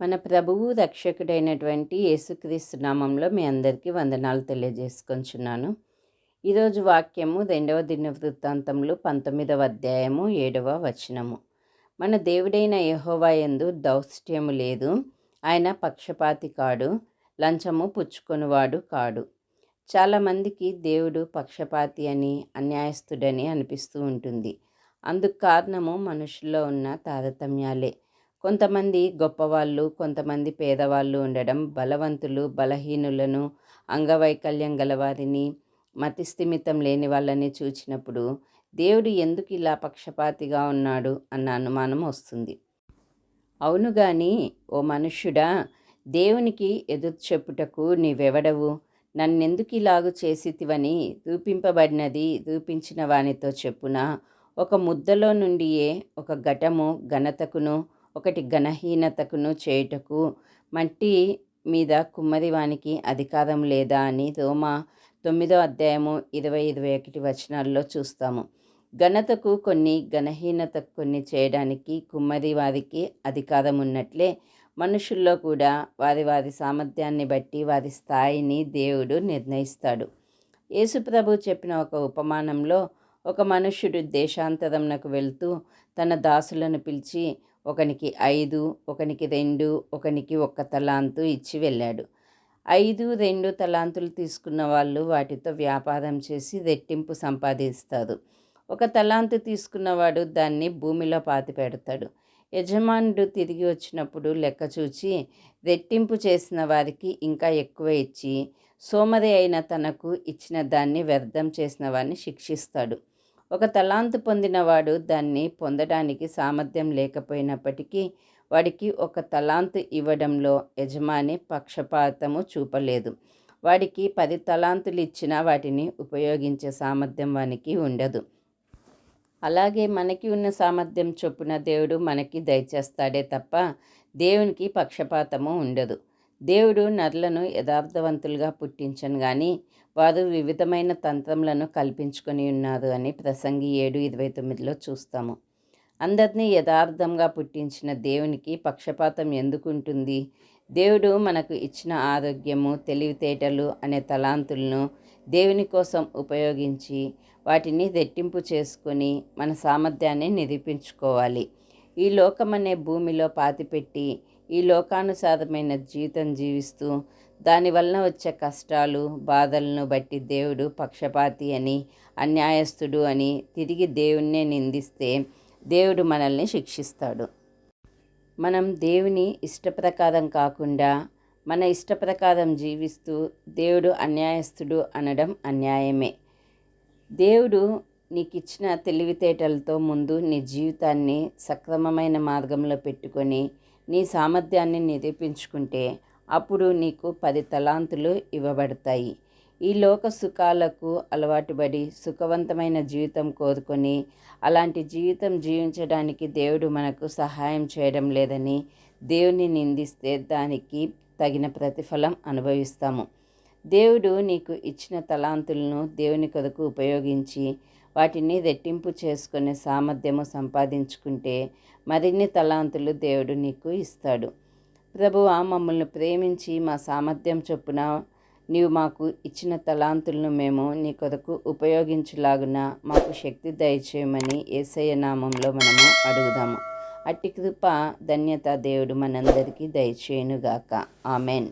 మన ప్రభువు రక్షకుడైనటువంటి యేసుక్రీస్తు నామంలో మీ అందరికీ వందనాలు తెలియజేసుకొంచున్నాను. ఈరోజు వాక్యము రెండవ దిన వృత్తాంతంలో పంతొమ్మిదవ అధ్యాయము ఏడవ వచనము. మన దేవుడైన యహోవా ఎందు దౌష్ట్యము లేదు. ఆయన పక్షపాతి కాడు లంచము పుచ్చుకొనివాడు కాడు. చాలామందికి దేవుడు పక్షపాతి అని అన్యాయస్తుడని అనిపిస్తూ ఉంటుంది. అందుకు కారణము మనుషుల్లో ఉన్న తారతమ్యాలే. కొంతమంది గొప్పవాళ్ళు కొంతమంది పేదవాళ్ళు ఉండడం బలవంతులు బలహీనులను అంగవైకల్యం గలవారిని మతిస్థిమితం లేని వాళ్ళని చూచినప్పుడు దేవుడు ఎందుకు ఇలా పక్షపాతిగా ఉన్నాడు అన్న అనుమానం వస్తుంది. అవును గాని ఓ మనుష్యుడా దేవునికి ఎదురు చెప్పుటకు నీవెవడవు? నన్నెందుకు ఇలాగు చేసితివని దూపింపబడినది దూపించిన వానితో చెప్పున? ఒక ముద్దలో నుండియే ఒక ఘటము ఘనతకును ఒకటి ఘనహీనతకును చేయుటకు మట్టి మీద కుమ్మరివానికి అధికారం లేదా అని రోమా తొమ్మిదో అధ్యాయము ఇరవై ఇరవై ఒకటి వచనాల్లో చూస్తాము. ఘనతకు కొన్ని ఘనహీనతకు కొన్ని చేయడానికి కుమ్మరి వారికి అధికారం ఉన్నట్లే మనుషుల్లో కూడా వారి వారి సామర్థ్యాన్ని బట్టి వారి స్థాయిని దేవుడు నిర్ణయిస్తాడు. యేసుప్రభు చెప్పిన ఒక ఉపమానంలో ఒక మనుష్యుడు దేశాంతరంనకు వెళ్తూ తన దాసులను పిలిచి ఒకనికి ఐదు ఒకనికి రెండు ఒకనికి ఒక్క తలాంతు ఇచ్చి వెళ్ళాడు. ఐదు రెండు తలాంతులు తీసుకున్న వాళ్ళు వాటితో వ్యాపారం చేసి రెట్టింపు సంపాదిస్తారు ఒక తలాంతు తీసుకున్నవాడు దాన్ని భూమిలో పాతి పెడతాడు. యజమానుడు తిరిగి వచ్చినప్పుడు లెక్క చూచి రెట్టింపు చేసిన వారికి ఇంకా ఎక్కువ ఇచ్చి సోమరి అయిన తనకు ఇచ్చిన దాన్ని వ్యర్థం చేసిన వారిని శిక్షిస్తాడు. ఒక తలాంతు పొందినవాడు దాన్ని పొందడానికి సామర్థ్యం లేకపోయినప్పటికీ వాడికి ఒక తలాంతు ఇవ్వడంలో యజమాని పక్షపాతము చూపలేదు. వాడికి పది తలాంతులు ఇచ్చినా వాటిని ఉపయోగించే సామర్థ్యం వానికి ఉండదు. అలాగే మనకి ఉన్న సామర్థ్యం చొప్పున దేవుడు మనకి దయచేస్తాడే తప్ప దేవునికి పక్షపాతము ఉండదు. దేవుడు నరులను యథార్థవంతులుగా పుట్టించను కానీ వారు వివిధమైన తంత్రములను కల్పించుకొని ఉన్నారు అని ప్రసంగి ఏడు ఇరవై తొమ్మిదిలో చూస్తాము. అందరినీ యథార్థంగా పుట్టించిన దేవునికి పక్షపాతం ఎందుకుంటుంది? దేవుడు మనకు ఇచ్చిన ఆరోగ్యము తెలివితేటలు అనే తలాంతులను దేవుని కోసం ఉపయోగించి వాటిని రెట్టింపు చేసుకొని మన సామర్థ్యాన్ని నిరూపించుకోవాలి. ఈ లోకం అనే భూమిలో పాతిపెట్టి ఈ లోకానుసారమైన జీవితం జీవిస్తూ దానివలన వచ్చే కష్టాలు బాధలను బట్టి దేవుడు పక్షపాతి అని అన్యాయస్తుడు అని తిరిగి దేవుణ్ణే నిందిస్తే దేవుడు మనల్ని శిక్షిస్తాడు. మనం దేవుని ఇష్టప్రకారం కాకుండా మన ఇష్టప్రకారం జీవిస్తూ దేవుడు అన్యాయస్తుడు అనడం అన్యాయమే. దేవుడు నీకు ఇచ్చిన తెలివితేటలతో ముందు నీ జీవితాన్ని సక్రమమైన మార్గంలో పెట్టుకొని నీ సామర్థ్యాన్ని నిరూపించుకుంటే అప్పుడు నీకు పది తలాంతులు ఇవ్వబడతాయి. ఈ లోక సుఖాలకు అలవాటుపడి సుఖవంతమైన జీవితం కోరుకొని అలాంటి జీవితం జీవించడానికి దేవుడు మనకు సహాయం చేయడం లేదని దేవుని నిందిస్తే దానికి తగిన ప్రతిఫలం అనుభవిస్తాము. దేవుడు నీకు ఇచ్చిన తలాంతులను దేవుని కొరకు ఉపయోగించి వాటిని రెట్టింపు చేసుకునే సామర్థ్యము సంపాదించుకుంటే మరిన్ని తలాంతులు దేవుడు నీకు ఇస్తాడు. ప్రభువా మమ్మల్ని ప్రేమించి మా సామర్థ్యం చొప్పున నీవు మాకు ఇచ్చిన తలాంతులను మేము నీ కొరకు ఉపయోగించులాగున మాకు శక్తి దయచేయమని ఏసయ్య నామంలో మనము అడుగుదాము. అట్టి కృప ధన్యత దేవుడు మనందరికీ దయచేయునుగాక. ఆమెన్.